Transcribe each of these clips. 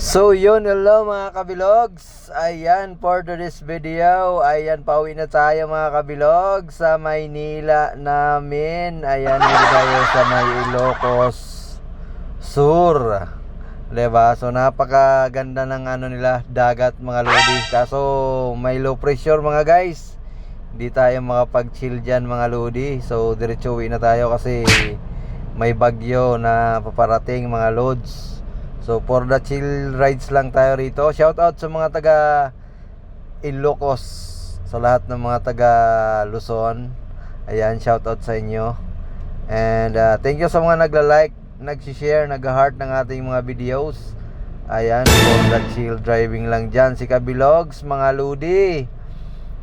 So yun, hello mga kabilogs. Ayan, for today's video, ayan, pauwi na tayo mga kabilogs sa Maynila namin. Ayan, dito tayo sa may Ilocos Sur. Diba? So napakaganda ng ano nila, dagat mga lodi. Kaso may low pressure mga guys. Hindi tayo makapag-chill dyan mga lodi. So diretso uwi na tayo kasi may bagyo na paparating mga loads. So for the chill rides lang tayo rito. Shout out sa mga taga Ilocos, sa lahat ng mga taga Luzon. Ayan, shout out sa inyo. And uh, thank you sa mga nagla-like, nag-share, nag-heart ng ating mga videos. Ayan, for the chill driving lang dyan. Si Kabilogs, mga ludi.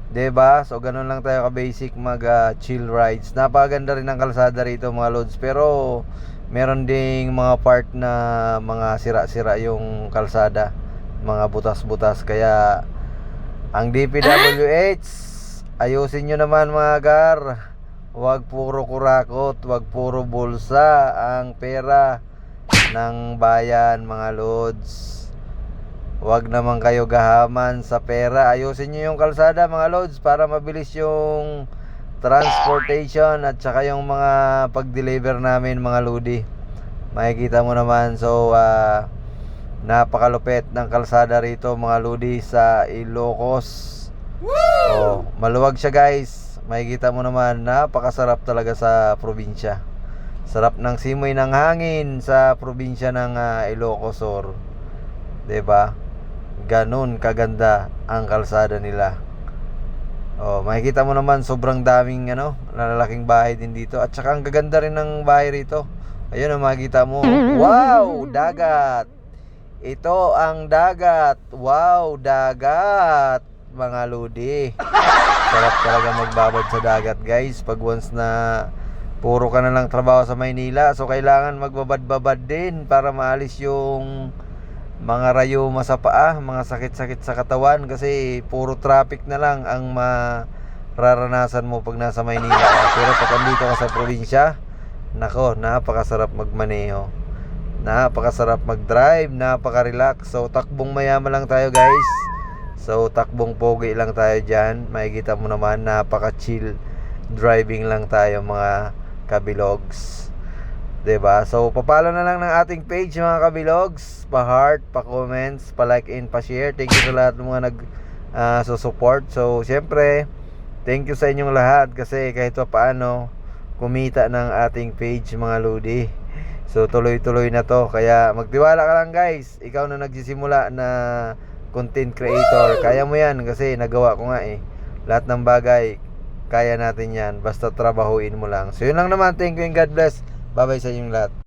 'Di ba? So ganun lang tayo ka-basic mag uh, rides. Napakaganda rin ng kalsada rito mga loads, pero meron ding mga part na mga sira-sira yung kalsada, mga butas-butas kaya ang DPWH ayusin nyo naman mga gar. Huwag puro kurakot, huwag puro bulsa ang pera ng bayan mga loads. Huwag naman kayo gahaman sa pera. Ayusin nyo yung kalsada mga loads para mabilis yung transportation at saka yung mga pag-deliver namin mga lodi. Makikita mo naman so ah, napakalupit ng kalsada rito mga lodi sa Ilocos. Oh, maluwag siya guys. Makikita mo naman napakasarap talaga sa probinsya. Sarap ng simoy ng hangin sa probinsya ng ah, Ilocos Sur. 'Di ba? Ganun kaganda ang kalsada nila. Oh, makikita mo naman sobrang daming ano, lalaking bahay din dito at saka ang gaganda rin ng bahay rito. Ayun ang makikita mo. Wow, dagat. Ito ang dagat. Wow, dagat. Mga ludi. Sarap talaga magbabad sa dagat, guys. Pag once na puro ka na lang trabaho sa Maynila, so kailangan magbabad-babad din para maalis yung mga rayuma sa paa, mga sakit-sakit sa katawan kasi puro traffic na lang ang mararanasan mo pag nasa Maynila. Pero pag andito ka sa probinsya, nako, napakasarap magmaneho. Napakasarap mag-drive, napaka-relax. So takbong mayaman lang tayo, guys. So takbong pogi lang tayo diyan. Makikita mo naman napaka-chill driving lang tayo mga kabilogs. 'Di ba? So papalo na lang ng ating page mga kabilogs, pa-heart, pa-comments, pa-like and pa-share. Thank you sa lahat ng mga nag ah, support. So syempre, thank you sa inyong lahat kasi kahit pa paano kumita ng ating page mga ludi. So tuloy-tuloy na to. Kaya magtiwala ka lang guys. Ikaw na nagsisimula na content creator. Kaya mo yan kasi nagawa ko nga eh. Lahat ng bagay kaya natin yan basta trabahuin mo lang. So yun lang naman. Thank you and God bless. Bye-bye sa inyong lahat.